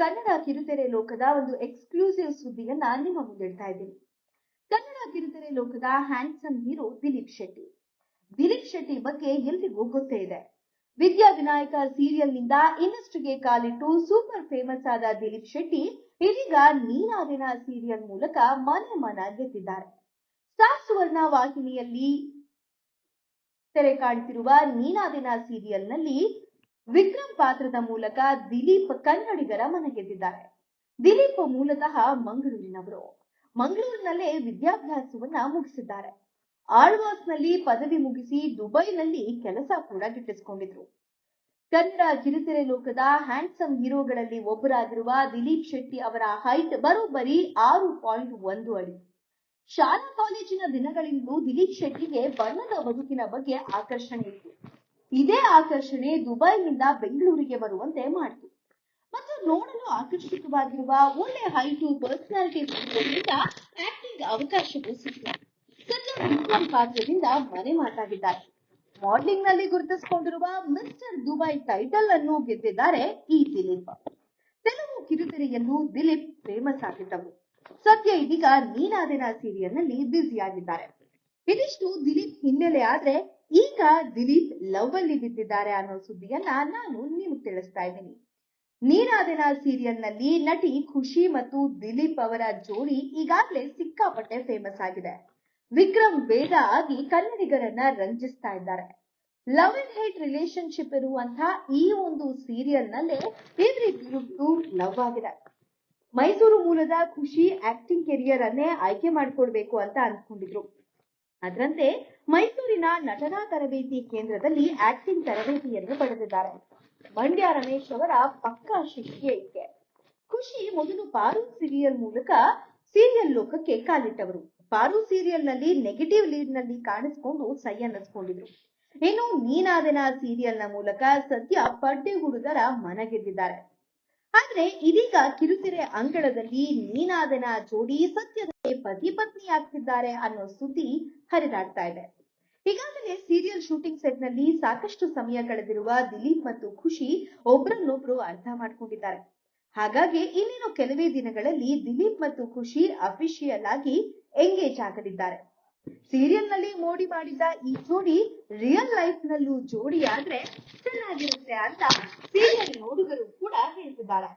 ಕನ್ನಡ ಕಿರುತೆರೆ ಲೋಕದ ಒಂದು ಎಕ್ಸ್ಕ್ಲೂಸಿವ್ ಸುದ್ದಿಯನ್ನ ನಿಮ್ಮ ಮುಂದಿಡ್ತಾ ಇದ್ದೀನಿ. ಕನ್ನಡ ಕಿರುತೆರೆ ಲೋಕದ ಹ್ಯಾಂಡ್ಸಮ್ ಹೀರೋ ದಿಲೀಪ್ ಶೆಟ್ಟಿ. ದಿಲೀಪ್ ಶೆಟ್ಟಿ ಬಗ್ಗೆ ಎಲ್ರಿಗೂ ಗೊತ್ತೇ ಇದೆ. ವಿದ್ಯಾ ವಿನಾಯಕ ಸೀರಿಯಲ್ನಿಂದ ಇನ್ನಷ್ಟುಗೆ ಕಾಲಿಟ್ಟು ಸೂಪರ್ ಫೇಮಸ್ ಆದ ದಿಲೀಪ್ ಶೆಟ್ಟಿ ಇದೀಗ ನೀನಾದಿನ ಸೀರಿಯಲ್ ಮೂಲಕ ಮನೆ ಮನ ಗೆದ್ದಿದ್ದಾರೆ. ಸ್ಟಾರ್ ಸುವರ್ಣ ವಾಹಿನಿಯಲ್ಲಿ ತೆರೆ ಕಾಣ್ತಿರುವ ನೀನಾದಿನ ಸೀರಿಯಲ್ನಲ್ಲಿ ವಿಕ್ರಮ್ ಪಾತ್ರದ ಮೂಲಕ ದಿಲೀಪ್ ಕನ್ನಡಿಗರ ಮನ ಗೆದ್ದಿದ್ದಾರೆ ದಿಲೀಪ್ ಮೂಲತಃ ಮಂಗಳೂರಿನವರು. ಮಂಗಳೂರಿನಲ್ಲೇ ವಿದ್ಯಾಭ್ಯಾಸವನ್ನ ಮುಗಿಸಿದ್ದಾರೆ. ಆಳ್ವಾಸ್ನಲ್ಲಿ ಪದವಿ ಮುಗಿಸಿ ದುಬೈನಲ್ಲಿ ಕೆಲಸ ಕೂಡ ಗಿಟ್ಟಿಸಿಕೊಂಡಿದ್ರು. ಕನ್ನಡ ಕಿರುತೆರೆ ಲೋಕದ ಹ್ಯಾಂಡ್ಸಮ್ ಹೀರೋಗಳಲ್ಲಿ ಒಬ್ಬರಾಗಿರುವ ದಿಲೀಪ್ ಶೆಟ್ಟಿ ಅವರ ಹೈಟ್ ಬರೋಬ್ಬರಿ ಆರು ಪಾಯಿಂಟ್ ಒಂದು ಅಡಿ. ಶಾಲಾ ಕಾಲೇಜಿನ ದಿನಗಳಿಂದಲೂ ದಿಲೀಪ್ ಶೆಟ್ಟಿಗೆ ಬಣ್ಣದ ಬದುಕಿನ ಬಗ್ಗೆ ಆಕರ್ಷಣೆ ಇತ್ತು. ಇದೇ ಆಕರ್ಷಣೆ ದುಬೈನಿಂದ ಬೆಂಗಳೂರಿಗೆ ಬರುವಂತೆ ಮಾಡಿತು. ಮತ್ತು ನೋಡಲು ಆಕರ್ಷಕವಾಗಿರುವ ಒಳ್ಳೆ ಹೈಟು ಪರ್ಸನಾಲಿಟಿ ಇರೋದ್ರಿಂದ ಆಕ್ಟಿಂಗ್ ಅವಕಾಶವೂ ಸಿಕ್ಕಿತು. ಪಾತ್ರದಿಂದ ಮನೆ ಮಾತಾಗಿದ್ದಾರೆ. ಮಾಡ್ಲಿಂಗ್ನಲ್ಲಿ ಗುರುತಿಸಿಕೊಂಡಿರುವ ಮಿಸ್ಟರ್ ದುಬೈ ಟೈಟಲ್ ಅನ್ನು ಗೆದ್ದಿದ್ದಾರೆ ಈ ದಿಲೀಪ್. ತೆಲುಗು ಕಿರುತೆರೆಯಲ್ಲೂ ದಿಲೀಪ್ ಫೇಮಸ್ ಆಗಿದ್ದವು. ಸದ್ಯ ಇದೀಗ ನೀನಾದಿನ ಸೀರಿಯಲ್ನಲ್ಲಿ ಬ್ಯುಸಿಯಾಗಿದ್ದಾರೆ ಇದಿಷ್ಟು ದಿಲೀಪ್ ಹಿನ್ನೆಲೆ ಆದ್ರೆ ಈಗ ದಿಲೀಪ್ ಲವ್ ಅಲ್ಲಿ ಬಿದ್ದಿದ್ದಾರೆ ಅನ್ನೋ ಸುದ್ದಿಯನ್ನ ನಾನು ನಿಮ್ಗೆ ತಿಳಿಸ್ತಾ ಇದ್ದೀನಿ. ನೀನಾದಿನ ಸೀರಿಯಲ್ನಲ್ಲಿ ನಟಿ ಖುಷಿ ಮತ್ತು ದಿಲೀಪ್ ಅವರ ಜೋಡಿ ಈಗಾಗಲೇ ಸಿಕ್ಕಾಪಟ್ಟೆ ಫೇಮಸ್ ಆಗಿದೆ. ವಿಕ್ರಮ್ ವೇದ ಆಗಿ ಕನ್ನಡಿಗರನ್ನ ರಂಜಿಸ್ತಾ ಇದ್ದಾರೆ. ಲವ್ ಅಂಡ್ ಹೇಟ್ ರಿಲೇಶನ್ಶಿಪ್ ಇರುವಂತಹ ಈ ಒಂದು ಸೀರಿಯಲ್ ನಲ್ಲೇ ಇವರಿಬ್ಬರದ್ದು ಲವ್ ಆಗಿದೆ. ಮೈಸೂರು ಮೂಲದ ಖುಷಿ ಆಕ್ಟಿಂಗ್ ಕೆರಿಯರ್ ಅನ್ನೇ ಆಯ್ಕೆ ಮಾಡ್ಕೊಡ್ಬೇಕು ಅಂತ ಅನ್ಕೊಂಡಿದ್ರು ಅದರಂತೆ ಮೈಸೂರಿನ ನಟನಾ ತರಬೇತಿ ಕೇಂದ್ರದಲ್ಲಿ ಆಕ್ಟಿಂಗ್ ತರಬೇತಿಯನ್ನು ಪಡೆದಿದ್ದಾರೆ. ಮಂಡ್ಯ ರಮೇಶ್ ಅವರ ಪಕ್ಕಾ ಶಿಷ್ಯ ಈಕೆ ಖುಷಿ ಮೊದಲು ಪಾರು ಸೀರಿಯಲ್ ಮೂಲಕ ಸೀರಿಯಲ್ ಲೋಕಕ್ಕೆ ಕಾಲಿಟ್ಟವರು. ಪಾರು ಸೀರಿಯಲ್ನಲ್ಲಿ ನೆಗೆಟಿವ್ ಲೀಡ್ನಲ್ಲಿ ಕಾಣಿಸಿಕೊಂಡು ಸೈ ಅನ್ನಿಸ್ಕೊಂಡಿದ್ರು. ಇನ್ನು ನೀನಾದನ ಸೀರಿಯಲ್ನ ಮೂಲಕ ಸದ್ಯ ಪಡ್ಡೆ ಹುಡುಗರ ಮನ ಗೆದ್ದಿದ್ದಾರೆ. ಆದ್ರೆ ಇದೀಗ ಕಿರುತೆರೆ ಅಂಗಳದಲ್ಲಿ ನೀನಾದನ ಜೋಡಿ ಸದ್ಯದಲ್ಲೇ ಪತಿ ಪತ್ನಿ ಆಗ್ತಿದ್ದಾರೆ ಅನ್ನೋ ಸುದ್ದಿ ಹರಿದಾಡ್ತಾ ಇದೆ. ಈಗಾಗಲೇ ಸೀರಿಯಲ್ ಶೂಟಿಂಗ್ ಸೆಟ್ನಲ್ಲಿ ಸಾಕಷ್ಟು ಸಮಯ ಕಳೆದಿರುವ ದಿಲೀಪ್ ಮತ್ತು ಖುಷಿ ಒಬ್ರನ್ನೊಬ್ರು ಅರ್ಥ ಮಾಡ್ಕೊಂಡಿದ್ದಾರೆ. ಹಾಗಾಗಿ ಇನ್ನೇನು ಕೆಲವೇ ದಿನಗಳಲ್ಲಿ ದಿಲೀಪ್ ಮತ್ತು ಖುಷಿ ಅಫಿಷಿಯಲ್ ಆಗಿ ಎಂಗೇಜ್ ಆಗಲಿದ್ದಾರೆ. ಸೀರಿಯಲ್ನಲ್ಲಿ ಮೋಡಿ ಮಾಡಿದ್ದ ಈ ಜೋಡಿ ರಿಯಲ್ ಲೈಫ್ ನಲ್ಲೂ ಜೋಡಿ ಆದ್ರೆ ಚೆನ್ನಾಗಿರುತ್ತೆ ಅಂತ ಸೀರಿಯಲ್ ನೋಡುಗರು ಕೂಡ ಹೇಳ್ತಿದ್ದಾರೆ.